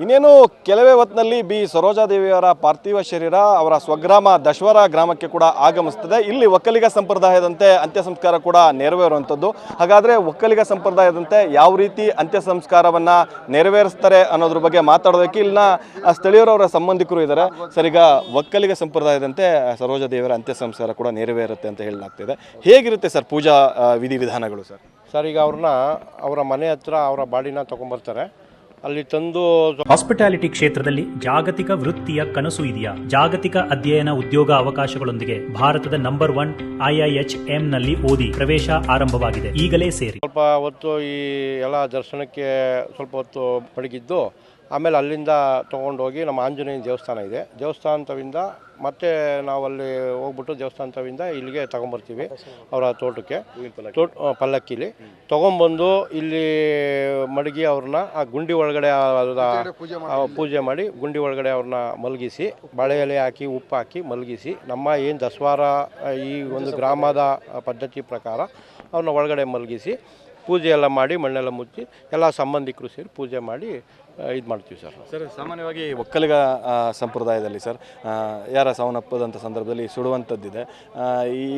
ಇನ್ನೇನು ಕೆಲವೇ ಹೊತ್ತಿನಲ್ಲಿ ಬಿ. ಸರೋಜಾದೇವಿಯವರ ಪಾರ್ಥಿವ ಶರೀರ ಅವರ ಸ್ವಗ್ರಾಮ ದಶವರ ಗ್ರಾಮಕ್ಕೆ ಕೂಡ ಆಗಮಿಸ್ತದೆ. ಇಲ್ಲಿ ಒಕ್ಕಲಿಗ ಸಂಪ್ರದಾಯದಂತೆ ಅಂತ್ಯ ಸಂಸ್ಕಾರ ಕೂಡ ನೆರವೇರುವಂಥದ್ದು ಹಾಗಾದರೆ ಒಕ್ಕಲಿಗ ಸಂಪ್ರದಾಯದಂತೆ ಯಾವ ರೀತಿ ಅಂತ್ಯ ಸಂಸ್ಕಾರವನ್ನು ನೆರವೇರಿಸ್ತಾರೆ ಅನ್ನೋದ್ರ ಬಗ್ಗೆ ಮಾತಾಡೋದಕ್ಕೆ ಇಲ್ಲಿನ ಸ್ಥಳೀಯರವರ ಸಂಬಂಧಿಕರು ಇದ್ದಾರೆ. ಸರಿಗ ಒಕ್ಕಲಿಗ ಸಂಪ್ರದಾಯದಂತೆ ಸರೋಜಾದೇವಿಯವರ ಅಂತ್ಯ ಸಂಸ್ಕಾರ ಕೂಡ ನೆರವೇರುತ್ತೆ ಅಂತ ಹೇಳಲಾಗ್ತಿದೆ. ಹೇಗಿರುತ್ತೆ ಸರ್ ಪೂಜಾ ವಿಧಿವಿಧಾನಗಳು ಸರ್? ಸರ್, ಈಗ ಅವ್ರನ್ನ ಅವರ ಮನೆ ಹತ್ರ ಅವರ ಬಾಡಿನ ತೊಗೊಂಬರ್ತಾರೆ. ಅಲ್ಲಿ ತಂದು ಹಾಸ್ಪಿಟಾಲಿಟಿ ಕ್ಷೇತ್ರದಲ್ಲಿ ಜಾಗತಿಕ ವೃತ್ತಿಯ ಕನಸು ಇದೆಯಾ? ಜಾಗತಿಕ ಅಧ್ಯಯನ ಉದ್ಯೋಗ ಅವಕಾಶಗಳೊಂದಿಗೆ ಭಾರತದ ನಂಬರ್ ಒನ್ ಐಐಎಚ್ನಲ್ಲಿ ಓದಿ ಪ್ರವೇಶ ಆರಂಭವಾಗಿದೆ. ಈಗಲೇ ಸೇರಿ. ಸ್ವಲ್ಪ ಹೊತ್ತು ಈ ಎಲ್ಲ ದರ್ಶನಕ್ಕೆ ಸ್ವಲ್ಪ ಹೊತ್ತು ಪಡಗಿದ್ದು ಆಮೇಲೆ ಅಲ್ಲಿಂದ ತೊಗೊಂಡೋಗಿ ನಮ್ಮ ಆಂಜನೇಯನ ದೇವಸ್ಥಾನ ಇದೆ. ದೇವಸ್ಥಾನದಿಂದ ಮತ್ತೆ ನಾವು ಅಲ್ಲಿ ಹೋಗ್ಬಿಟ್ಟು ದೇವಸ್ಥಾನದಿಂದ ಇಲ್ಲಿಗೆ ತಗೊಂಬರ್ತೀವಿ ಅವರ ತೋಟಕ್ಕೆ. ತೋಟ ಪಲ್ಲಕ್ಕಿಲಿ. ತೊಗೊಂಬಂದು ಇಲ್ಲಿ ಮಡಗಿ ಅವ್ರನ್ನ ಆ ಗುಂಡಿ ಒಳಗಡೆ ಪೂಜೆ ಮಾಡಿ. ಗುಂಡಿ ಒಳಗಡೆ ಅವ್ರನ್ನ ಮಲಗಿಸಿ ಬಾಳೆ ಎಲೆ ಹಾಕಿ ಉಪ್ಪು ಹಾಕಿ ಮಲಗಿಸಿ ನಮ್ಮ ಏನು ದಸವಾರ ಈ ಒಂದು ಗ್ರಾಮದ ಪದ್ಧತಿ ಪ್ರಕಾರ ಅವ್ರನ್ನ ಒಳಗಡೆ ಮಲಗಿಸಿ ಪೂಜೆ ಎಲ್ಲ ಮಾಡಿ ಮಣ್ಣೆಲ್ಲ ಮುಚ್ಚಿ ಎಲ್ಲ ಸಂಬಂಧಿಕರು ಸೇರಿ ಪೂಜೆ ಮಾಡಿ ಇದು ಮಾಡ್ತೀವಿ ಸರ್ ಸರ್ ಸಾಮಾನ್ಯವಾಗಿ ಒಕ್ಕಲಿಗ ಸಂಪ್ರದಾಯದಲ್ಲಿ ಸರ್ ಯಾರ ಸಾವನ್ನಪ್ಪದಂಥ ಸಂದರ್ಭದಲ್ಲಿ ಸುಡುವಂಥದ್ದಿದೆ.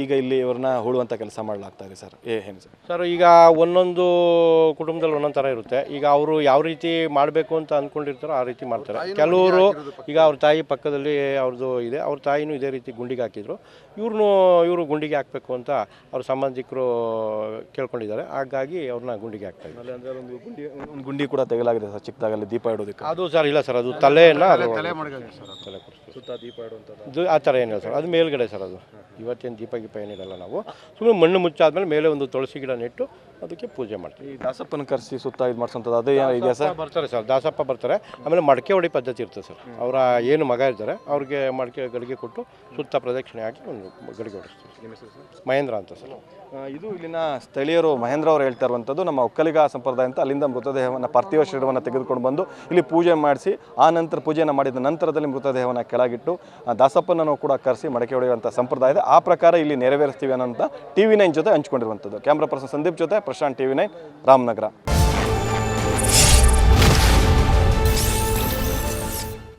ಈಗ ಇಲ್ಲಿ ಇವ್ರನ್ನ ಹೂಳುವಂಥ ಕೆಲಸ ಮಾಡಲಾಗ್ತಾ ಇದೆ ಸರ್. ಏ ಏನು ಸರ್? ಸರ್ ಈಗ ಒಂದೊಂದು ಕುಟುಂಬದಲ್ಲಿ ಒಂದೊಂದು ಥರ ಇರುತ್ತೆ. ಈಗ ಅವರು ಯಾವ ರೀತಿ ಮಾಡಬೇಕು ಅಂತ ಅಂದ್ಕೊಂಡಿರ್ತಾರೋ ಆ ರೀತಿ ಮಾಡ್ತಾರೆ. ಕೆಲವರು ಈಗ ಅವ್ರ ತಾಯಿ ಪಕ್ಕದಲ್ಲಿ ಅವ್ರದ್ದು ಇದೆ. ಅವ್ರ ತಾಯಿನೂ ಇದೇ ರೀತಿ ಗುಂಡಿಗೆ ಹಾಕಿದ್ರು. ಇವ್ರನ್ನೂ ಇವರು ಗುಂಡಿಗೆ ಹಾಕಬೇಕು ಅಂತ ಅವ್ರ ಸಂಬಂಧಿಕರು ಕೇಳ್ಕೊಂಡಿದ್ದಾರೆ. ಹಾಗಾಗಿ ಅವ್ರನ್ನ ಗುಂಡಿಗೆ ಹಾಕ್ತಾರೆ ಇದ್ದಾರೆ. ಅಂದರೆ ಒಂದು ಗುಂಡಿ ಒಂದು ಗುಂಡಿ ಕೂಡ ತೆಗಲಾಗಿದೆ ಸರ್ ಚಿಕ್ಕದಾಗಲ್ಲಿ ದೀಪ ಇಡೋದಕ್ಕೆ. ಅದು ಸರ್ ಇಲ್ಲ ಸರ್ ಅದು ತಲೆಯನ್ನು ಅದು ತಲೆ ಕೊಡ್ತೀವಿ ಸುತ್ತ ದೀಪ ಇಡುವಂಥದ್ದು ಇದು ಆ ಥರ ಏನಿಲ್ಲ ಸರ್ ಅದು ಮೇಲ್ಗಡೆ ಸರ್ ಅದು. ಇವತ್ತೇನು ದೀಪ ಗೀಪ ಏನಿರಲ್ಲ ನಾವು. ಸುಮ್ಮನೆ ಮಣ್ಣು ಮುಚ್ಚಾದ್ಮೇಲೆ ಮೇಲೆ ಒಂದು ತುಳಸಿ ಗಿಡ ನೆಟ್ಟು ಅದಕ್ಕೆ ಪೂಜೆ ಮಾಡ್ತೀವಿ. ಈ ದಾಸಪ್ಪನ ಕರೆಸಿ ಸುತ್ತ ಇದು ಮಾಡಿಸೋಂಥದ್ದು ಅದೇ ಇದೆಯಾ ಸರ್? ಬರ್ತಾರೆ ಸರ್ ದಾಸಪ್ಪ ಬರ್ತಾರೆ. ಆಮೇಲೆ ಮಡಕೆ ಹೊಡಿ ಪದ್ಧತಿ ಇರ್ತದೆ ಸರ್. ಅವರ ಏನು ಮಗ ಇರ್ತಾರೆ ಅವ್ರಿಗೆ ಮಡಕೆ ಗಡಿಗೆ ಕೊಟ್ಟು ಸುತ್ತ ಪ್ರದಕ್ಷಿಣೆ ಹಾಕಿ ಒಂದು ಗಡಿಗೆ ಹೊಡಿಸ್ತೀವಿ. ಮಹೇಂದ್ರ ಅಂತ ಸರ್. ಇದು ಇಲ್ಲಿನ ಸ್ಥಳೀಯರು ಮಹೇಂದ್ರ ಅವರು ಹೇಳ್ತಾ ಇರುವಂಥದ್ದು, ನಮ್ಮ ಒಕ್ಕಲಿಗ ಸಂಪ್ರದಾಯ ಅಂತ ಅಲ್ಲಿಂದ ಮೃತದೇಹವನ್ನು, ಪಾರ್ಥಿವ ಶರೀರವನ್ನು ತೆಗೆದುಕೊಂಡು ಬಂದು ಇಲ್ಲಿ ಪೂಜೆ ಮಾಡಿಸಿ, ಆ ನಂತರ ಪೂಜೆಯನ್ನು ಮಾಡಿದ ನಂತರದಲ್ಲಿ ಮೃತದೇಹವನ್ನು ಕೆಳಗಿಟ್ಟು ದಾಸಪ್ಪನನ್ನು ಕೂಡ ಕರೆಸಿ ಮಡಕೆ ಹೊಡೆಯುವಂಥ ಸಂಪ್ರದಾಯ ಇದೆ. ಆ ಪ್ರಕಾರ ಇಲ್ಲಿ ನೆರವೇರಿಸ್ತೀವಿ ಅನ್ನೋಂಥ ಟಿ ವಿ ನೈನ್ ಜೊತೆ ಹಂಚ್ಕೊಂಡಿರುವಂಥದ್ದು. ಕ್ಯಾಮ್ರಾ ಪರ್ಸನ್ ಸಂದೀಪ್ ಜೊತೆ Prashanth T V nine Ramanagara